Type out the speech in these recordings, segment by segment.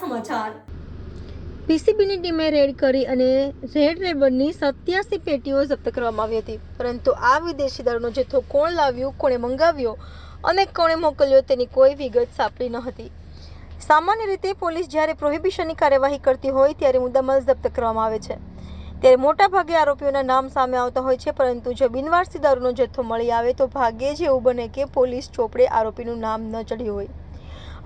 સમાચાર. પીસીબીની ટીમે રેડ કરી અને રેડ લેબરની સત્યાસી પેટીઓ જપ્ત કરવામાં આવી હતી. પરંતુ આ વિદેશી દારૂનો જથ્થો કોણ લાવ્યો, કોણે મંગાવ્યો અને કોણે મોકલ્યો તેની કોઈ વિગત સાંપડી ન હતી. સામાન્ય રીતે પોલીસ જ્યારે પ્રોહિબિશનની કાર્યવાહી કરતી હોય, ત્યારે મુદ્દામાલ જપ્ત કરવામાં આવે છે. ત્યારે મોટાભાગે આરોપીઓના નામ સામે આવતા હોય છે, પરંતુ જો બિનવારસી દારૂનો જથ્થો મળી આવે તો ભાગ્યે જ એવું બને કે પોલીસ ચોપડે આરોપીનું નામ ન ચઢ્યું હોય.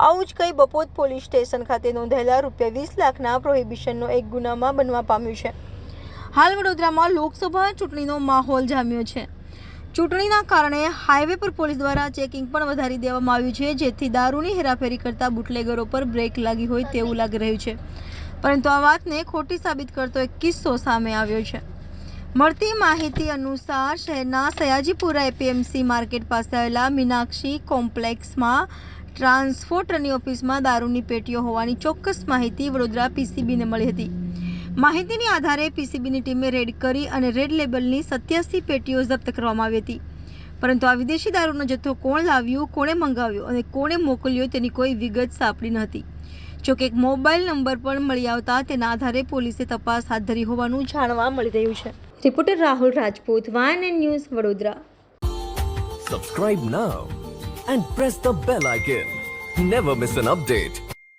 આવું જ કંઈ બપોત પોલીસ સ્ટેશન ખાતે નોંધાયેલા રૂપિયા વીસ લાખના પ્રોહિબિશનનો એક ગુનામાં બનવા પામ્યું છે. હાલ વડોદરામાં લોકસભા ચૂંટણીનો માહોલ જામ્યો છે. ચૂંટણીના કારણે હાઈવે પર પોલીસ દ્વારા ચેકિંગ પણ વધારી દેવામાં આવ્યું છે, જેથી દારૂની હેરાફેરી કરતા બુટલેગરો પર બ્રેક લાગી હોય તેવું લાગી રહ્યું છે. પરંતુ આ વાતને ખોટી સાબિત કરતો એક કિસ્સો સામે આવ્યો છે. મળતી માહિતી અનુસાર શહેરના સયાજીપુરા એપીએમસી માર્કેટ પાસે આવેલા મીનાક્ષી કોમ્પ્લેક્સમાં ટ્રાન્સપોર્ટરની ઓફિસમાં દારૂની પેટીઓ હોવાની ચોક્કસ માહિતી વડોદરા પીસીબીને મળી હતી. માહિતીની આધારે પીસીબીની ટીમે રેડ કરી અને રેડ લેબલની સત્યાસી પેટીઓ જપ્ત કરવામાં આવી હતી. પરંતુ આ વિદેશી દારૂનો જથ્થો કોણ લાવ્યું, કોણે મંગાવ્યો અને કોણે મોકલ્યો તેની કોઈ વિગત સાંપડી ન હતી જોકે એક મોબાઈલ નંબર પણ મળી આવતા તેના આધારે પોલીસે તપાસ હાથ ધરી હોવાનું જાણવા મળી રહ્યું છે. રિપોર્ટર રાહુલ રાજપૂત વાન N news Vadodara. Subscribe now and press the bell icon never miss an update.